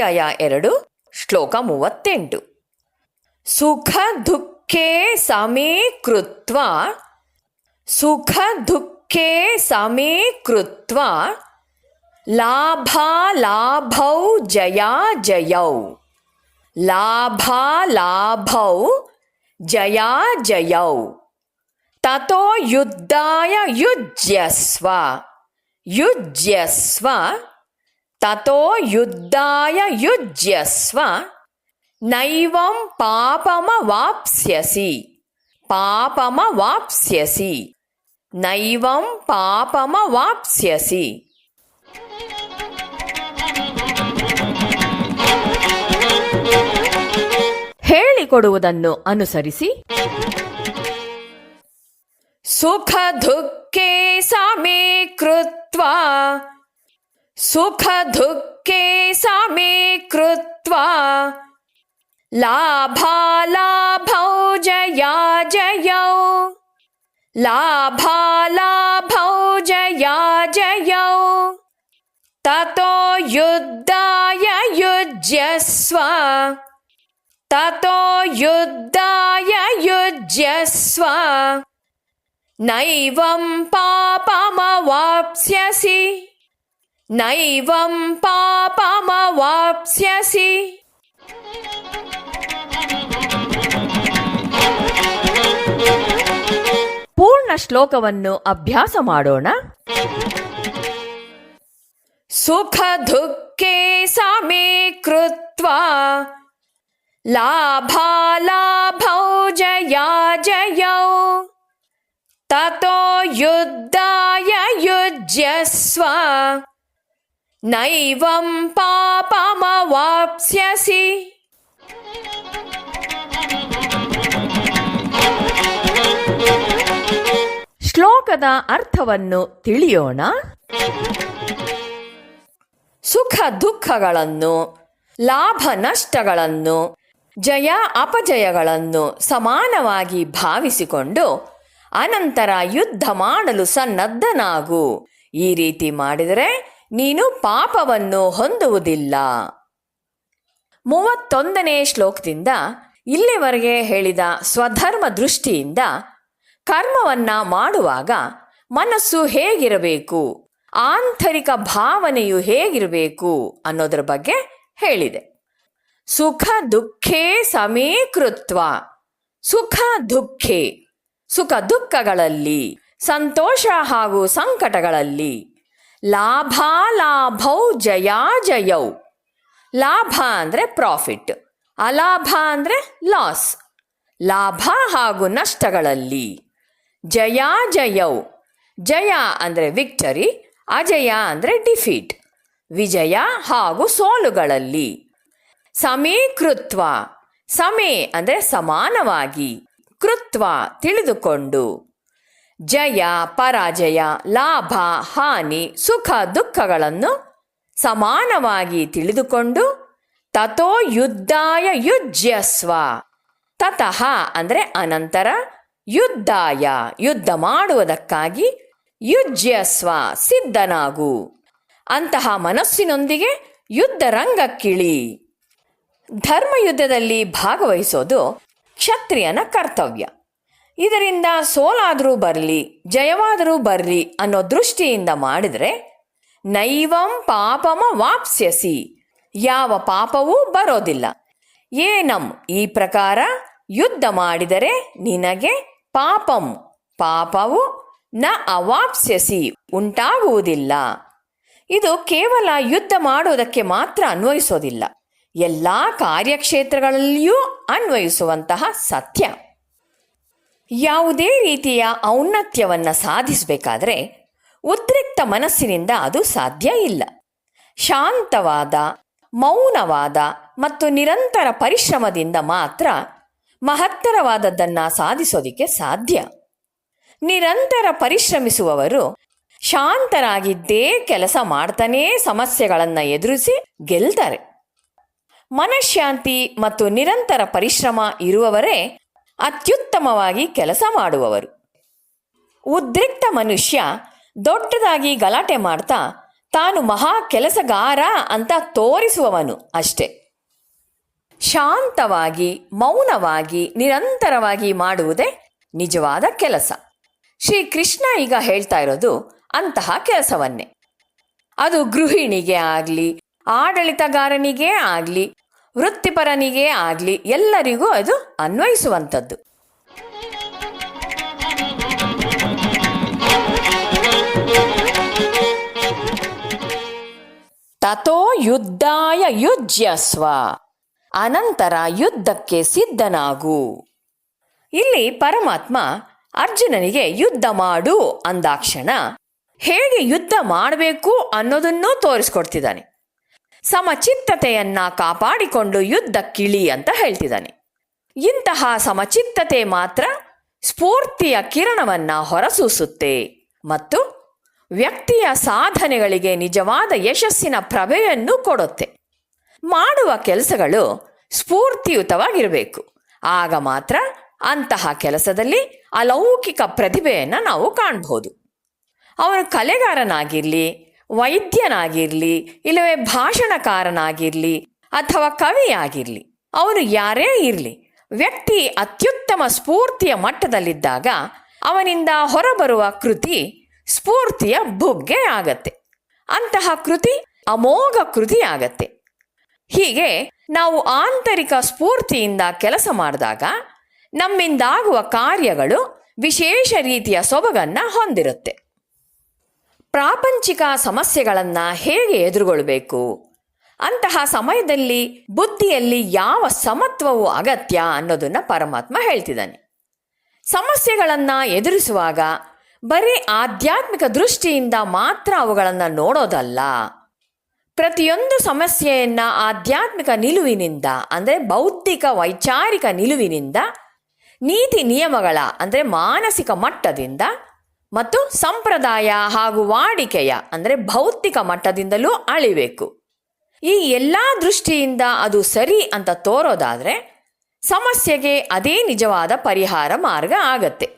ಅಧ್ಯಾಯ ಎರಡು ಶ್ಲೋಕ ಮೂವತ್ತೆಂಟು ಸುಖ ದುಃಖೇ ಸಮೀಕೃತ್ವ ಸುಖ ದುಃಖೇ ಸಮೀಕೃತ್ವ ಲಾಭಾಲಾಭೌ ಜಯಾ ಜಯೌ ಲಾಭಾಲಾಭೌ ಜಯಾ ಜಯೌ ತಥೋ ಯುದ್ಧಾಯ ಯುಜ್ಯಸ್ವ ಯುಜ್ಯಸ್ವ ತಥೋ ಯುದ್ಧಾಯ ಯುಜ್ಯಸ್ವ ನೈವಂ ಪಾಪಮವಾಪ್ಸ್ಯಸಿ ಪಾಪಮವಾಪ್ಸ್ಯಸಿ ನೈವಂ ಪಾಪಮವಾಪ್ಸ್ಯಸಿ ಹೇಳಿಕೊಡುವುದನ್ನು ಅನುಸರಿಸಿ. ಸುಖ ದುಃಖೇ ಸಮೀಕೃತ್ವ सुखदुःखे समे कृत्वा लाभालाभौ जया जयौ। लाभालाभौ जया जयौ। ततो युद्धाय युज्यस्व। ततो युद्धाय युज्यस्व। नैवं पापमवाप्स्यसि। ನೈವಂ ಪಾಪಮವಾಪ್ಸ್ಯಸಿ ಪೂರ್ಣ ಶ್ಲೋಕವನ್ನು ಅಭ್ಯಾಸ ಮಾಡೋಣ. ಸುಖ ದುಃಖೇ ಸಮೀಕೃತ್ವ ಲಾಭಾಲಾಭೌ ಜಯಾ ಜಯೌ। ತಥೋ ಯುದ್ಧಾಯ ಯುಜ್ಯಸ್ವ। ನೈವಂ ಪಾಪಮವಾಪ್ಸ್ಯಸಿ ಶ್ಲೋಕದ ಅರ್ಥವನ್ನು ತಿಳಿಯೋಣ. ಸುಖ ದುಃಖಗಳನ್ನು, ಲಾಭ ನಷ್ಟಗಳನ್ನು, ಜಯ ಅಪಜಯಗಳನ್ನು ಸಮಾನವಾಗಿ ಭಾವಿಸಿಕೊಂಡು ಅನಂತರ ಯುದ್ಧ ಮಾಡಲು ಸನ್ನದ್ಧನಾಗು. ಈ ರೀತಿ ಮಾಡಿದರೆ ನೀನು ಪಾಪವನ್ನು ಹೊಂದುವುದಿಲ್ಲ. ಮೂವತ್ತೊಂದನೇ ಶ್ಲೋಕದಿಂದ ಇಲ್ಲಿವರೆಗೆ ಹೇಳಿದ ಸ್ವಧರ್ಮ ದೃಷ್ಟಿಯಿಂದ ಕರ್ಮವನ್ನ ಮಾಡುವಾಗ ಮನಸ್ಸು ಹೇಗಿರಬೇಕು, ಆಂತರಿಕ ಭಾವನೆಯು ಹೇಗಿರಬೇಕು ಅನ್ನೋದ್ರ ಬಗ್ಗೆ ಹೇಳಿದೆ. ಸುಖ ದುಃಖೇ ಸಮೀಕೃತ್ವ ಸುಖ ದುಃಖೆ, ಸುಖ ದುಃಖಗಳಲ್ಲಿ, ಸಂತೋಷ ಹಾಗೂ ಸಂಕಟಗಳಲ್ಲಿ. ಲಾಭಾಲಾಭೌ ಜಯಾ ಜಯೌ. ಲಾಭ ಅಂದರೆ ಪ್ರಾಫಿಟ್, ಅಲಾಭ ಅಂದರೆ ಲಾಸ್. ಲಾಭ ಹಾಗೂ ನಷ್ಟಗಳಲ್ಲಿ ಜಯ ಜಯೌ. ಜಯ ಅಂದರೆ ವಿಕ್ಟರಿ, ಅಜಯ ಅಂದರೆ ಡಿಫೀಟ್. ವಿಜಯ ಹಾಗೂ ಸೋಲುಗಳಲ್ಲಿ ಸಮೀಕೃತ್ವ, ಸಮೇ ಅಂದರೆ ಸಮಾನವಾಗಿ ಕೃತ್ವ ತಿಳಿದುಕೊಂಡು. ಜಯ, ಪರಾಜಯ, ಲಾಭ, ಹಾನಿ, ಸುಖ, ದುಃಖಗಳನ್ನು ಸಮಾನವಾಗಿ ತಿಳಿದುಕೊಂಡು ತಥೋ ಯುದ್ಧಾಯ ಯುಜ್ಯಸ್ವ. ತತಃ ಅಂದರೆ ಅನಂತರ ಯುದ್ಧಾಯ, ಯುದ್ಧ ಮಾಡುವುದಕ್ಕಾಗಿ ಯುಜ್ಯಸ್ವ, ಸಿದ್ಧನಾಗು. ಅಂತಹ ಮನಸ್ಸಿನೊಂದಿಗೆ ಯುದ್ಧ ರಂಗಕ್ಕಿಳಿ. ಧರ್ಮಯುದ್ಧದಲ್ಲಿ ಭಾಗವಹಿಸೋದು ಕ್ಷತ್ರಿಯನ ಕರ್ತವ್ಯ. ಇದರಿಂದ ಸೋಲಾದರೂ ಬರಲಿ, ಜಯವಾದರೂ ಬರಲಿ ಅನ್ನೋ ದೃಷ್ಟಿಯಿಂದ ಮಾಡಿದರೆ ನೈವಂ ಪಾಪಮ ವಾಪ್ಸ್ಯಸಿ. ಯಾವ ಪಾಪವೂ ಬರೋದಿಲ್ಲ. ಏನಂ ಈ ಪ್ರಕಾರ ಯುದ್ಧ ಮಾಡಿದರೆ ನಿನಗೆ ಪಾಪಂ, ಪಾಪವು ನ ಅವಾಪ್ಸ್ಯಸಿ ಉಂಟಾಗುವುದಿಲ್ಲ. ಇದು ಕೇವಲ ಯುದ್ಧ ಮಾಡುವುದಕ್ಕೆ ಮಾತ್ರ ಅನ್ವಯಿಸೋದಿಲ್ಲ. ಎಲ್ಲ ಕಾರ್ಯಕ್ಷೇತ್ರಗಳಲ್ಲಿಯೂ ಅನ್ವಯಿಸುವಂತಹ ಸತ್ಯ. ಯಾವುದೇ ರೀತಿಯ ಔನ್ನತ್ಯವನ್ನು ಸಾಧಿಸಬೇಕಾದರೆ ಉದ್ರಿಕ್ತ ಮನಸ್ಸಿನಿಂದ ಅದು ಸಾಧ್ಯ ಇಲ್ಲ. ಶಾಂತವಾದ, ಮೌನವಾದ ಮತ್ತು ನಿರಂತರ ಪರಿಶ್ರಮದಿಂದ ಮಾತ್ರ ಮಹತ್ತರವಾದದ್ದನ್ನು ಸಾಧಿಸೋದಿಕ್ಕೆ ಸಾಧ್ಯ. ನಿರಂತರ ಪರಿಶ್ರಮಿಸುವವರು ಶಾಂತರಾಗಿದ್ದೇ ಕೆಲಸ ಮಾಡ್ತಾನೇ ಸಮಸ್ಯೆಗಳನ್ನು ಎದುರಿಸಿ ಗೆಲ್ತಾರೆ. ಮನಃಶಾಂತಿ ಮತ್ತು ನಿರಂತರ ಪರಿಶ್ರಮ ಇರುವವರೇ ಅತ್ಯುತ್ತಮವಾಗಿ ಕೆಲಸ ಮಾಡುವವರು. ಉದ್ರಿಕ್ತ ಮನುಷ್ಯ ದೊಡ್ಡದಾಗಿ ಗಲಾಟೆ ಮಾಡ್ತಾ ತಾನು ಮಹಾ ಕೆಲಸಗಾರ ಅಂತ ತೋರಿಸುವವನು ಅಷ್ಟೆ. ಶಾಂತವಾಗಿ, ಮೌನವಾಗಿ, ನಿರಂತರವಾಗಿ ಮಾಡುವುದೇ ನಿಜವಾದ ಕೆಲಸ. ಶ್ರೀ ಕೃಷ್ಣ ಈಗ ಹೇಳ್ತಾ ಇರೋದು ಅಂತಹ ಕೆಲಸವನ್ನೇ. ಅದು ಗೃಹಿಣಿಗೆ ಆಗಲಿ, ಆಡಳಿತಗಾರನಿಗೇ ಆಗಲಿ ವೃತ್ತಿಪರನಿಗೇ ಆಗಲಿ ಎಲ್ಲರಿಗೂ ಅದು ಅನ್ವಯಿಸುವಂಥದ್ದು. ತಥೋ ಯುದ್ಧಾಯ ಯುಜ್ಯಸ್ವ, ಅನಂತರ ಯುದ್ಧಕ್ಕೆ ಸಿದ್ಧನಾಗು. ಇಲ್ಲಿ ಪರಮಾತ್ಮ ಅರ್ಜುನನಿಗೆ ಯುದ್ಧ ಮಾಡು ಅಂದಾಕ್ಷಣ. ಹೇಗೆ ಯುದ್ಧ ಮಾಡಬೇಕು ಅನ್ನೋದನ್ನೂ ತೋರಿಸ್ಕೊಡ್ತಿದ್ದಾನೆ. ಸಮಚಿತ್ತತೆಯನ್ನ ಕಾಪಾಡಿಕೊಂಡು ಯುದ್ಧಕ್ಕಿಳಿ ಅಂತ ಹೇಳ್ತಿದ್ದಾನೆ. ಇಂತಹ ಸಮಚಿತ್ತತೆ ಮಾತ್ರ ಸ್ಫೂರ್ತಿಯ ಕಿರಣವನ್ನ ಹೊರಸೂಸುತ್ತೆ ಮತ್ತು ವ್ಯಕ್ತಿಯ ಸಾಧನೆಗಳಿಗೆ ನಿಜವಾದ ಯಶಸ್ಸಿನ ಪ್ರಭೆಯನ್ನು ಕೊಡುತ್ತೆ. ಮಾಡುವ ಕೆಲಸಗಳು ಸ್ಫೂರ್ತಿಯುತವಾಗಿರಬೇಕು. ಆಗ ಮಾತ್ರ ಅಂತಹ ಕೆಲಸದಲ್ಲಿ ಅಲೌಕಿಕ ಪ್ರತಿಭೆಯನ್ನು ನಾವು ಕಾಣಬಹುದು ಅವನು ಕಲೆಗಾರನಾಗಿರಲಿ ವೈದ್ಯನಾಗಿರಲಿ, ಇಲ್ಲವೇ ಭಾಷಣಕಾರನಾಗಿರಲಿ ಅಥವಾ ಕವಿಯಾಗಿರ್ಲಿ, ಅವನು ಯಾರೇ ಇರಲಿ, ವ್ಯಕ್ತಿ ಅತ್ಯುತ್ತಮ ಸ್ಫೂರ್ತಿಯ ಮಟ್ಟದಲ್ಲಿದ್ದಾಗ ಅವನಿಂದ ಹೊರಬರುವ ಕೃತಿ ಸ್ಫೂರ್ತಿಯ ಬುಗ್ಗೆ ಆಗತ್ತೆ. ಅಂತಹ ಕೃತಿ ಅಮೋಘ ಕೃತಿ ಆಗತ್ತೆ. ಹೀಗೆ ನಾವು ಆಂತರಿಕ ಸ್ಫೂರ್ತಿಯಿಂದ ಕೆಲಸ ಮಾಡಿದಾಗ ನಮ್ಮಿಂದಾಗುವ ಕಾರ್ಯಗಳು ವಿಶೇಷ ರೀತಿಯ ಸೊಬಗನ್ನ ಹೊಂದಿರುತ್ತೆ. ಪ್ರಾಪಂಚಿಕ ಸಮಸ್ಯೆಗಳನ್ನು ಹೇಗೆ ಎದುರುಗೊಳ್ಬೇಕು? ಅಂತಹ ಸಮಯದಲ್ಲಿ ಬುದ್ಧಿಯಲ್ಲಿ ಯಾವ ಸಮತ್ವವು ಅಗತ್ಯ ಅನ್ನೋದನ್ನ ಪರಮಾತ್ಮ ಹೇಳ್ತಿದ್ದಾನೆ. ಸಮಸ್ಯೆಗಳನ್ನು ಎದುರಿಸುವಾಗ ಬರೀ ಆಧ್ಯಾತ್ಮಿಕ ದೃಷ್ಟಿಯಿಂದ ಮಾತ್ರ ಅವುಗಳನ್ನು ನೋಡೋದಲ್ಲ. ಪ್ರತಿಯೊಂದು ಸಮಸ್ಯೆಯನ್ನು ಆಧ್ಯಾತ್ಮಿಕ ನಿಲುವಿನಿಂದ, ಅಂದರೆ ಬೌದ್ಧಿಕ ವೈಚಾರಿಕ ನಿಲುವಿನಿಂದ, ನೀತಿ ನಿಯಮಗಳ, ಅಂದರೆ ಮಾನಸಿಕ ಮಟ್ಟದಿಂದ ಮತ್ತು ಸಂಪ್ರದಾಯ ಹಾಗೂ ವಾಡಿಕೆಯ, ಅಂದರೆ ಭೌತಿಕ ಮಟ್ಟದಿಂದಲೂ ಅಳಿಬೇಕು. ಈ ಎಲ್ಲ ದೃಷ್ಟಿಯಿಂದ ಅದು ಸರಿ ಅಂತ ತೋರೋದಾದರೆ, ಸಮಸ್ಯೆಗೆ ಅದೇ ನಿಜವಾದ ಪರಿಹಾರ ಮಾರ್ಗ ಆಗತ್ತೆ.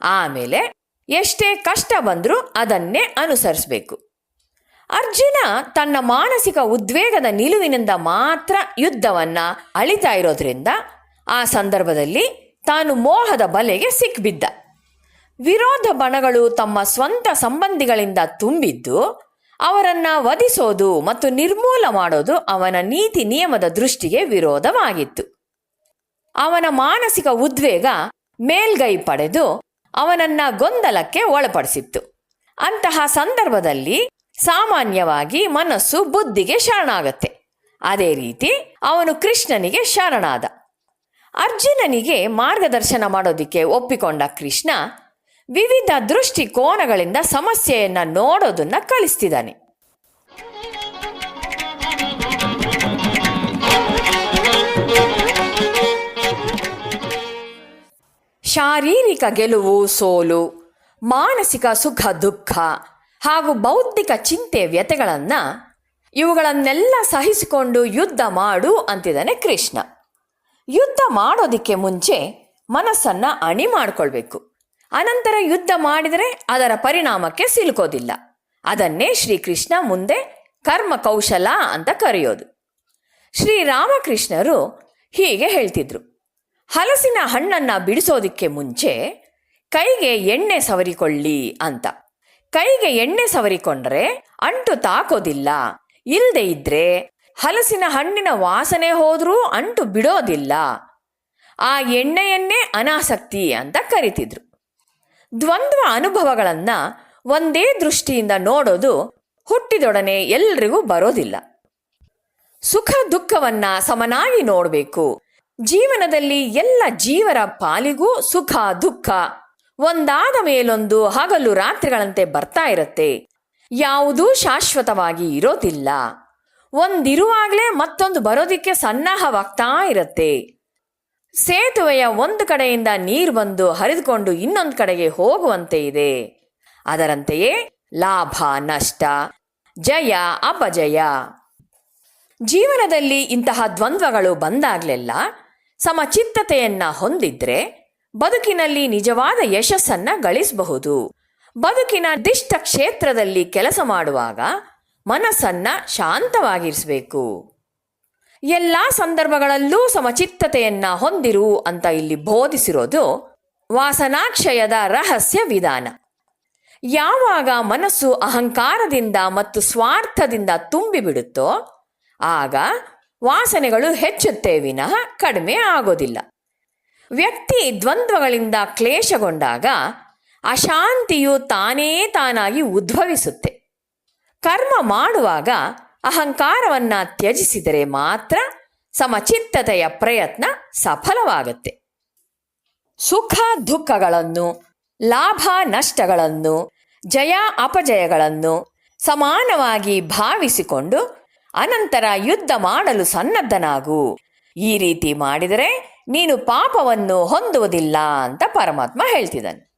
ಆಮೇಲೆ ಎಷ್ಟೇ ಕಷ್ಟ ಬಂದರೂ ಅದನ್ನೇ ಅನುಸರಿಸಬೇಕು. ಅರ್ಜುನ ತನ್ನ ಮಾನಸಿಕ ಉದ್ವೇಗದ ನಿಲುವಿನಿಂದ ಮಾತ್ರ ಯುದ್ಧವನ್ನ ಅಳಿತಾ ಇರೋದ್ರಿಂದ, ಆ ಸಂದರ್ಭದಲ್ಲಿ ತಾನು ಮೋಹದ ಬಲೆಗೆ ಸಿಕ್ಬಿದ್ದ. ವಿರೋಧ ಬಣಗಳು ತಮ್ಮ ಸ್ವಂತ ಸಂಬಂಧಿಗಳಿಂದ ತುಂಬಿದ್ದು ಅವರನ್ನ ವಧಿಸೋದು ಮತ್ತು ನಿರ್ಮೂಲ ಮಾಡೋದು ಅವನ ನೀತಿ ನಿಯಮದ ದೃಷ್ಟಿಗೆ ವಿರೋಧವಾಗಿತ್ತು. ಅವನ ಮಾನಸಿಕ ಉದ್ವೇಗ ಮೇಲ್ಗೈ ಪಡೆದು ಅವನನ್ನ ಗೊಂದಲಕ್ಕೆ ಒಳಪಡಿಸಿತ್ತು. ಅಂತಹ ಸಂದರ್ಭದಲ್ಲಿ ಸಾಮಾನ್ಯವಾಗಿ ಮನಸ್ಸು ಬುದ್ಧಿಗೆ ಶರಣಾಗತ್ತೆ. ಅದೇ ರೀತಿ ಅವನು ಕೃಷ್ಣನಿಗೆ ಶರಣಾದ. ಅರ್ಜುನನಿಗೆ ಮಾರ್ಗದರ್ಶನ ಮಾಡೋದಿಕ್ಕೆ ಒಪ್ಪಿಕೊಂಡ ಕೃಷ್ಣ ವಿವಿಧ ದೃಷ್ಟಿಕೋನಗಳಿಂದ ಸಮಸ್ಯೆಯನ್ನ ನೋಡೋದನ್ನ ಕಳಿಸ್ತಿದ್ದಾನೆ ಶಾರೀರಿಕ ಗೆಲುವು, ಸೋಲು, ಮಾನಸಿಕ ಸುಖ, ದುಃಖ ಹಾಗೂ ಬೌದ್ಧಿಕ ಚಿಂತೆ ವ್ಯತೆಗಳನ್ನು ಇವುಗಳನ್ನೆಲ್ಲ ಸಹಿಸಿಕೊಂಡು ಯುದ್ಧ ಮಾಡು ಅಂತಿದ್ದಾನೆ ಕೃಷ್ಣ. ಯುದ್ಧ ಮಾಡೋದಿಕ್ಕೆ ಮುಂಚೆ ಮನಸ್ಸನ್ನ ಅಣಿ ಮಾಡ್ಕೊಳ್ಬೇಕು. ಅನಂತರ ಯುದ್ಧ ಮಾಡಿದರೆ ಅದರ ಪರಿಣಾಮಕ್ಕೆ ಸಿಲುಕೋದಿಲ್ಲ. ಅದನ್ನೇ ಶ್ರೀಕೃಷ್ಣ ಮುಂದೆ ಕರ್ಮ ಕೌಶಲ ಅಂತ ಕರೆಯೋದು. ಶ್ರೀರಾಮಕೃಷ್ಣರು ಹೀಗೆ ಹೇಳ್ತಿದ್ರು. ಹಲಸಿನ ಹಣ್ಣನ್ನ ಬಿಡಿಸೋದಕ್ಕೆ ಮುಂಚೆ ಕೈಗೆ ಎಣ್ಣೆ ಸವರಿಕೊಳ್ಳಿ ಅಂತ. ಕೈಗೆ ಎಣ್ಣೆ ಸವರಿಕೊಂಡ್ರೆ ಅಂಟು ತಾಕೋದಿಲ್ಲ. ಇಲ್ಲದೆ ಇದ್ರೆ ಹಲಸಿನ ಹಣ್ಣಿನ ವಾಸನೆ ಹೋದರೂ ಅಂಟು ಬಿಡೋದಿಲ್ಲ. ಆ ಎಣ್ಣೆಯನ್ನೇ ಅನಾಸಕ್ತಿ ಅಂತ ಕರಿತಿದ್ರು. ದ್ವಂದ್ವ ಅನುಭವಗಳನ್ನ ಒಂದೇ ದೃಷ್ಟಿಯಿಂದ ನೋಡೋದು ಹುಟ್ಟಿದೊಡನೆ ಎಲ್ರಿಗೂ ಬರೋದಿಲ್ಲ. ಸುಖ ದುಃಖವನ್ನ ಸಮನಾಗಿ ನೋಡಬೇಕು. ಜೀವನದಲ್ಲಿ ಎಲ್ಲ ಜೀವರ ಪಾಲಿಗೂ ಸುಖ ದುಃಖ ಒಂದಾದ ಮೇಲೊಂದು ಹಗಲು ರಾತ್ರಿಗಳಂತೆ ಬರ್ತಾ ಇರುತ್ತೆ. ಯಾವುದೂ ಶಾಶ್ವತವಾಗಿ ಇರೋದಿಲ್ಲ. ಒಂದಿರುವಾಗಲೇ ಮತ್ತೊಂದು ಬರೋದಿಕ್ಕೆ ಸನ್ನಾಹವಾಗ್ತಾ ಇರತ್ತೆ. ಸೇತುವೆಯ ಒಂದು ಕಡೆಯಿಂದ ನೀರು ಬಂದು ಹರಿದುಕೊಂಡು ಇನ್ನೊಂದು ಕಡೆಗೆ ಹೋಗುವಂತೆ ಇದೆ. ಅದರಂತೆಯೇ ಲಾಭ, ನಷ್ಟ, ಜಯ, ಅಪಜಯ. ಜೀವನದಲ್ಲಿ ಇಂತಹ ದ್ವಂದ್ವಗಳು ಬಂದಾಗಲೆಲ್ಲ ಸಮಚಿತ್ತತೆಯನ್ನ ಹೊಂದಿದ್ರೆ ಬದುಕಿನಲ್ಲಿ ನಿಜವಾದ ಯಶಸ್ಸನ್ನ ಗಳಿಸಬಹುದು. ಬದುಕಿನ ದಿಷ್ಟ ಕ್ಷೇತ್ರದಲ್ಲಿ ಕೆಲಸ ಮಾಡುವಾಗ ಮನಸ್ಸನ್ನ ಶಾಂತವಾಗಿರಿಸಬೇಕು. ಎಲ್ಲ ಸಂದರ್ಭಗಳಲ್ಲೂ ಸಮಚಿತ್ತತೆಯನ್ನ ಹೊಂದಿರು ಅಂತ ಇಲ್ಲಿ ಬೋಧಿಸಿರೋದು ವಾಸನಾಕ್ಷಯದ ರಹಸ್ಯ ವಿಧಾನ. ಯಾವಾಗ ಮನಸ್ಸು ಅಹಂಕಾರದಿಂದ ಮತ್ತು ಸ್ವಾರ್ಥದಿಂದ ತುಂಬಿಬಿಡುತ್ತೋ ಆಗ ವಾಸನೆಗಳು ಹೆಚ್ಚುತ್ತೆ ವಿನಃ ಕಡಿಮೆ ಆಗೋದಿಲ್ಲ. ವ್ಯಕ್ತಿ ದ್ವಂದ್ವಗಳಿಂದ ಕ್ಲೇಶಗೊಂಡಾಗ ಅಶಾಂತಿಯು ತಾನೇ ತಾನಾಗಿ ಉದ್ಭವಿಸುತ್ತೆ. ಕರ್ಮ ಮಾಡುವಾಗ ಅಹಂಕಾರವನ್ನ ತ್ಯಜಿಸಿದರೆ ಮಾತ್ರ ಸಮಚಿತ್ತತೆಯ ಪ್ರಯತ್ನ ಸಫಲವಾಗುತ್ತೆ. ಸುಖ ದುಃಖಗಳನ್ನು, ಲಾಭ ನಷ್ಟಗಳನ್ನು, ಜಯ ಅಪಜಯಗಳನ್ನು ಸಮಾನವಾಗಿ ಭಾವಿಸಿಕೊಂಡು ಅನಂತರ ಯುದ್ಧ ಮಾಡಲು ಸನ್ನದ್ಧನಾಗು. ಈ ರೀತಿ ಮಾಡಿದರೆ ನೀನು ಪಾಪವನ್ನು ಹೊಂದುವುದಿಲ್ಲ ಅಂತ ಪರಮಾತ್ಮ ಹೇಳ್ತಿದ್ದಾನೆ.